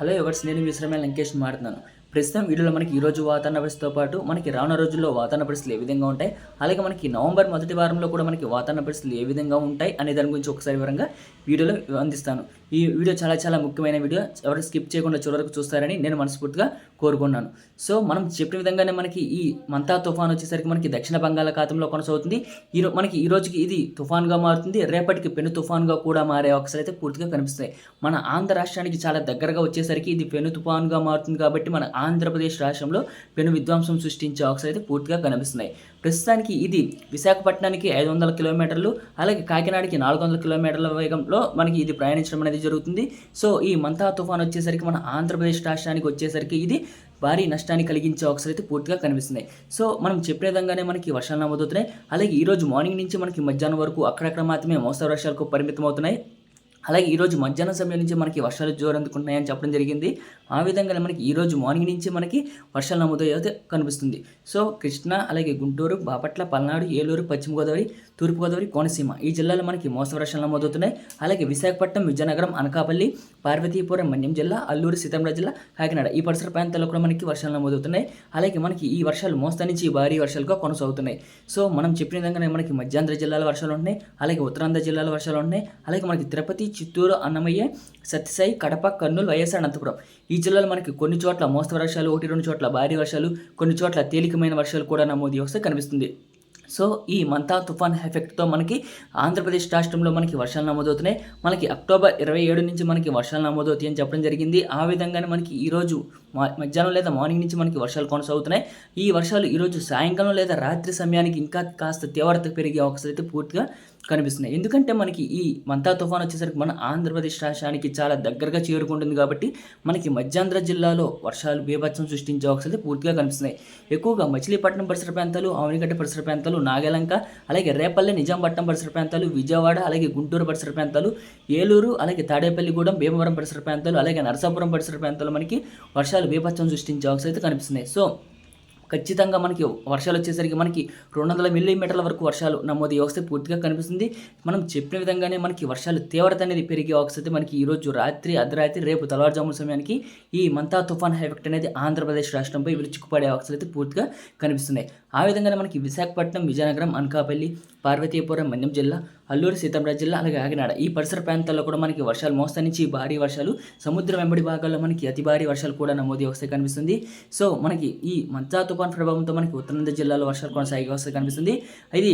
Hello ఎవర్స్ నేను విశ్రమే లంకేష్ మాట్లాడుతున్నాను. ప్రస్తుతం వీడియోలో మనకి ఈరోజు రోజు వాతావరణ పరిస్థితితో పాటు మనకి రానున్న రోజుల్లో వాతావరణ పరిస్థితులు ఏ విధంగా ఉంటాయి? అలాగే మనకి నవంబర్ మొదటి వారంలో కూడా మనకి వాతావరణ పరిస్థితులు ఏ విధంగా ఉంటాయి? అనే దాని గురించి ఒకసారి వివరంగా వీడియోలో అందిస్తాను ఈ వీడియో చాలా చాలా ముఖ్యమైన వీడియో. ఎవరు స్కిప్ చేయకుండా చివరకు చూస్తారని నేను మనస్ఫూర్తిగా కోరుకున్నాను సో మనం చెప్పిన విధంగానే మనకి ఈ మంతా తుఫాన్ వచ్చేసరికి మనకి దక్షిణ బంగాళాఖాతంలో కొనసాగుతుంది. ఈ మనకి ఈ రోజుకి ఇది తుఫాన్గా మారుతుంది. రేపటికి పెను తుఫాన్గా కూడా మారే అవకాశాలు అయితే పూర్తిగా కనిపిస్తాయి. మన ఆంధ్ర రాష్ట్రానికి చాలా దగ్గరగా వచ్చేసరికి ఇది పెను తుఫాన్గా మారుతుంది కాబట్టి మన ఆంధ్రప్రదేశ్ రాష్ట్రంలో పెను విధ్వంసం సృష్టించే అవకాశాలు అయితే పూర్తిగా కనిపిస్తున్నాయి. ప్రస్తుతానికి ఇది విశాఖపట్నానికి ఐదు వందల కిలోమీటర్లు అలాగే కాకినాడకి నాలుగు వందల కిలోమీటర్ల వేగంలో మనకి ఇది ప్రయాణించడం అనేది జరుగుతుంది. సో ఈ మంతా తుఫాన్ వచ్చేసరికి మన ఆంధ్రప్రదేశ్ రాష్ట్రానికి వచ్చేసరికి ఇది భారీ నష్టాన్ని కలిగించే అవకాశాలు అయితే పూర్తిగా కనిపిస్తున్నాయి సో మనం చెప్పే విధంగానే మనకి వర్షాలు నమోదవుతున్నాయి. అలాగే ఈరోజు మార్నింగ్ నుంచి మనకి మధ్యాహ్నం వరకు అక్కడక్కడ మాత్రమే మోస్తరు వర్షాలకు పరిమితం అవుతున్నాయి అలాగే ఈరోజు మధ్యాహ్నం సమయం నుంచి మనకి వర్షాలు జోరందుకుంటున్నాయని చెప్పడం జరిగింది. ఆ విధంగానే మనకి ఈరోజు మార్నింగ్ నుంచి మనకి వర్షాలు నమోదయ్యేది కనిపిస్తుంది. సో కృష్ణా అలాగే గుంటూరు బాపట్ల పల్నాడు ఏలూరు పశ్చిమ గోదావరి తూర్పుగోదావరి కోనసీమ ఈ జిల్లాలో మనకి మోస్తరు వర్షాలు నమోదవుతున్నాయి. అలాగే విశాఖపట్నం విజయనగరం అనకాపల్లి పార్వతీపురం మన్యం జిల్లా అల్లూరు సీతారామరాజు జిల్లా కాకినాడ. ఈ పరిసర ప్రాంతాల్లో కూడా మనకి వర్షాలు నమోదవుతున్నాయి. అలాగే మనకి ఈ వర్షాలు మోస్తా నుంచి భారీ వర్షాలుగా కొనసాగుతున్నాయి. సో మనం చెప్పిన విధంగానే మనకి మధ్యాంధ్ర జిల్లాల వర్షాలు ఉంటున్నాయి. అలాగే ఉత్తరాంధ్ర జిల్లాల వర్షాలు ఉన్నాయి అలాగే మనకి తిరుపతి చిత్తూరు అన్నమయ్య సత్యసాయి కడప కర్నూలు వైఎస్ఆర్ అనంతపురం. ఈ జిల్లాలో మనకి కొన్ని చోట్ల మోస్తరు వర్షాలు ఒకటి రెండు చోట్ల భారీ వర్షాలు కొన్ని చోట్ల తేలికమైన వర్షాలు కూడా నమోదు వస్తే కనిపిస్తుంది. సో ఈ మంతా తుఫాన్ ఎఫెక్ట్తో మనకి ఆంధ్రప్రదేశ్ రాష్ట్రంలో మనకి వర్షాలు నమోదవుతున్నాయి. మనకి అక్టోబర్ ఇరవై ఏడు నుంచి మనకి వర్షాలు నమోదవుతాయి అని చెప్పడం జరిగింది. ఆ విధంగానే మనకి ఈరోజు మధ్యాహ్నం లేదా మార్నింగ్ నుంచి మనకి వర్షాలు కొనసాగుతున్నాయి. ఈ వర్షాలు ఈరోజు సాయంకాలం లేదా రాత్రి సమయానికి ఇంకా కాస్త తీవ్రత పెరిగే అవకాశాలు అయితే పూర్తిగా కనిపిస్తున్నాయి. ఎందుకంటే మనకి ఈ మంతా తుఫాన్ వచ్చేసరికి మన ఆంధ్రప్రదేశ్ రాష్ట్రానికి చాలా దగ్గరగా చేరుకుంటుంది కాబట్టి మనకి మధ్యాంధ్ర జిల్లాలో వర్షాలు బీభత్సం సృష్టించే అవకాశాలు అయితే పూర్తిగా కనిపిస్తున్నాయి. ఎక్కువగా మచిలీపట్నం పరిసర ప్రాంతాలు ఆవనిగడ్డ పరిసర ప్రాంతాలు నాగలంక అలాగే రేపల్లె నిజాంపట్నం పరిసర ప్రాంతాలు విజయవాడ అలాగే గుంటూరు పరిసర ప్రాంతాలు ఏలూరు అలాగే తాడేపల్లిగూడెం భీమవరం పరిసర ప్రాంతాలు అలాగే నరసాపురం పరిసర ప్రాంతాలు మనకి వర్షాలు బీభత్సం సృష్టించే అవకాశాలు అయితే కనిపిస్తున్నాయి. సో ఖచ్చితంగా మనకి వర్షాలు వచ్చేసరికి మనకి రెండు వందల మిల్లీమీటర్ల వరకు వర్షాలు నమోదు వ్యవస్థ పూర్తిగా కనిపిస్తుంది. మనం చెప్పిన విధంగానే మనకి వర్షాలు తీవ్రత అనేది పెరిగే అవకాశం అయితే మనకి ఈరోజు రాత్రి అర్ధరాత్రి రేపు తెల్లవారుజామున సమయానికి ఈ మంతా తుఫాన్ ఎఫెక్ట్ అనేది ఆంధ్రప్రదేశ్ రాష్ట్రంపై విరుచుకుపడే అవకాశాలు అయితే పూర్తిగా కనిపిస్తున్నాయి. ఆ విధంగానే మనకి విశాఖపట్నం విజయనగరం అనకాపల్లి పార్వతీపురం మన్యం జిల్లా అల్లూరు సీతారామరాజు జిల్లా అలాగే ఆగినాడ ఈ పరిసర ప్రాంతాల్లో కూడా మనకి వర్షాలు మోస్తా నుంచి భారీ వర్షాలు సముద్ర వెంబడి భాగాల్లో మనకి అతి భారీ వర్షాలు కూడా నమోదు వస్తే కనిపిస్తుంది. సో మనకి ఈ మంచా తుఫాన్ ప్రభావంతో మనకి ఉత్తరాంధ్ర జిల్లాలో వర్షాలు కొనసాగే వస్తే కనిపిస్తుంది. ఇది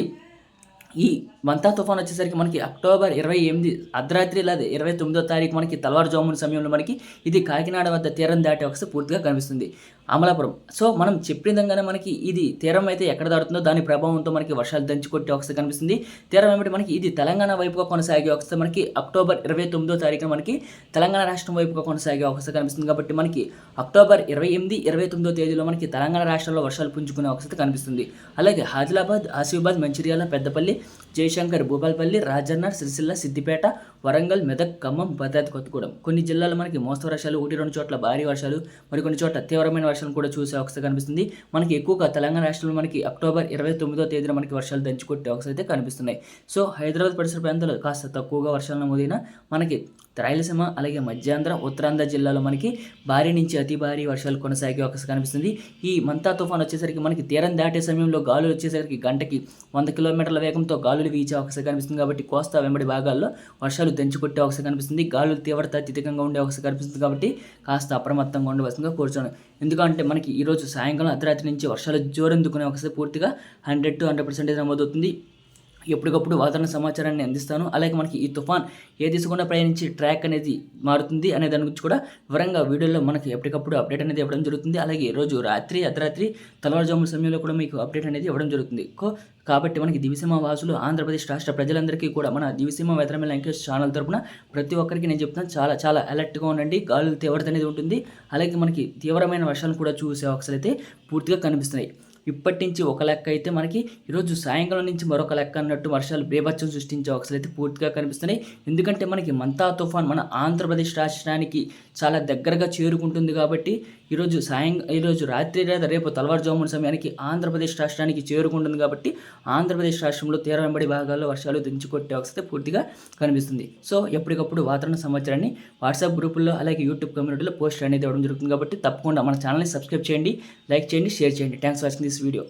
ఈ వంతా తుఫాన్ వచ్చేసరికి మనకి అక్టోబర్ ఇరవై ఎనిమిది అర్ధరాత్రి లేదా ఇరవై తొమ్మిదో తారీఖు మనకి తలవారుజామున సమయంలో మనకి ఇది కాకినాడ వద్ద తీరం దాటే వస్తే పూర్తిగా కనిపిస్తుంది. అమలాపురం. సో మనం చెప్పిన విధంగానే మనకి ఇది తీరం అయితే ఎక్కడ దాడుతుందో దాని ప్రభావంతో మనకి వర్షాలు దంచి కొట్టే అవకాశం కనిపిస్తుంది. తీరం ఏమిటి? మనకి ఇది తెలంగాణ వైపుగా కొనసాగే అవకాశం మనకి అక్టోబర్ ఇరవై తొమ్మిదో తారీఖున మనకి తెలంగాణ రాష్ట్రం వైపుగా కొనసాగే అవకాశం కనిపిస్తుంది. కాబట్టి మనకి అక్టోబర్ ఇరవై ఎనిమిది ఇరవై తొమ్మిదో తేదీలో మనకి తెలంగాణ రాష్ట్రంలో వర్షాలు పుంజుకునే అవకాశం కనిపిస్తుంది. అలాగే ఆదిలాబాద్ ఆసిఫాబాద్ మంచిర్యాల పెద్దపల్లి జయశంకర్ భూపాల్పల్లి రాజన్న సిరిసిల్ల సిద్దిపేట వరంగల్ మెదక్ ఖమ్మం భద్రాద్రి కొత్తగూడెం. కొన్ని జిల్లాల్లో మనకి మోస్తరు వర్షాలు ఒకటి రెండు చోట్ల భారీ వర్షాలు మరికొన్ని చోట్ల తీవ్రమైన రాష్ట్రాలను కూడా చూసే అవకాశం కనిపిస్తుంది. మనకి ఎక్కువగా తెలంగాణ రాష్ట్రంలో మనకి అక్టోబర్ ఇరవై తొమ్మిదో తేదీన మనకి వర్షాలు దంచుకొట్టే అవకాశం అయితే కనిపిస్తున్నాయి. సో హైదరాబాద్ పరిసర ప్రాంతాలు కాస్త తక్కువగా వర్షాలు నమోదైనా మనకి రాయలసీమ అలాగే మధ్యాంధ్ర ఉత్తరాంధ్ర జిల్లాలో మనకి భారీ నుంచి అతి భారీ వర్షాలు కొనసాగే అవకాశం కనిపిస్తుంది. ఈ మంతా తుఫాన్ వచ్చేసరికి మనకి తీరం దాటే సమయంలో గాలులు వచ్చేసరికి గంటకి వంద కిలోమీటర్ల వేగంతో గాలులు వీచే అవకాశం కనిపిస్తుంది. కాబట్టి కోస్తా వెంబడి భాగాల్లో వర్షాలు దంచుకొట్టే అవకాశం కనిపిస్తుంది. గాలులు తీవ్రత అత్యధికంగా ఉండే అవకాశం కనిపిస్తుంది. కాబట్టి కాస్త అప్రమత్తంగా ఉండవలసిందిగా కోరుచాను ఎందుకంటే మనకి ఈరోజు సాయంకాలం అర్ధరాత్రి నుంచి వర్షాలు జోరెందుకునే అవకాశం పూర్తిగా హండ్రెడ్ టు హండ్రెడ్ పర్సెంటేజ్ నమోదవుతుంది. ఎప్పటికప్పుడు వాతావరణ సమాచారాన్ని అందిస్తాను. అలాగే మనకి ఈ తుఫాన్ ఏ దిశ ప్రయాణించి ట్రాక్ అనేది మారుతుంది అనే దాని గురించి కూడా వివరంగా వీడియోలో మనకి ఎప్పటికప్పుడు అప్డేట్ అనేది ఇవ్వడం జరుగుతుంది. అలాగే రోజు రాత్రి అర్ధరాత్రి తెల్లవారుజాముల సమయంలో కూడా మీకు అప్డేట్ అనేది ఇవ్వడం జరుగుతుంది. కాబట్టి మనకి దివిసీమ వాసులు ఆంధ్రప్రదేశ్ రాష్ట్ర ప్రజలందరికీ కూడా మన దివిసీమ వెతరమే లంకేష్ ఛానల్ తరపున ప్రతి ఒక్కరికి నేను చెప్తాను చాలా చాలా అలర్ట్గా ఉండండి. గాలుల తీవ్రత అనేది ఉంటుంది. అలాగే మనకి తీవ్రమైన వర్షాలు కూడా చూసే అవకాశాలు అయితే పూర్తిగా కనిపిస్తున్నాయి. ఇప్పటి నుంచి ఒక లెక్క అయితే మనకి ఈరోజు సాయంకాలం నుంచి మరొక లెక్క అన్నట్టు వర్షాలు బీభత్సం సృష్టించే అవకాశాలు అయితే పూర్తిగా కనిపిస్తున్నాయి. ఎందుకంటే మనకి మంతా తుఫాన్ మన ఆంధ్రప్రదేశ్ రాష్ట్రానికి చాలా దగ్గరగా చేరుకుంటుంది కాబట్టి ఈరోజు సాయం ఈరోజు రాత్రి లేదా రేపు తెల్లవారుజామున సమయానికి ఆంధ్రప్రదేశ్ రాష్ట్రానికి చేరుకుంటుంది కాబట్టి ఆంధ్రప్రదేశ్ రాష్ట్రంలో తీర వెంబడి భాగాల్లో వర్షాలు దించుకొట్టే అవసరం పూర్తిగా కనిపిస్తుంది. సో ఎప్పటికప్పుడు వాతావరణ సమాచారాన్ని వాట్సాప్ గ్రూపుల్లో అలాగే యూట్యూబ్ కమ్యూనిటీలో పోస్ట్ అనేది ఇవ్వడం జరుగుతుంది కాబట్టి తప్పకుండా మన ఛానల్ని సబ్స్క్రైబ్ చేయండి లైక్ చేయండి షేర్ చేయండి. Thanks watching this video.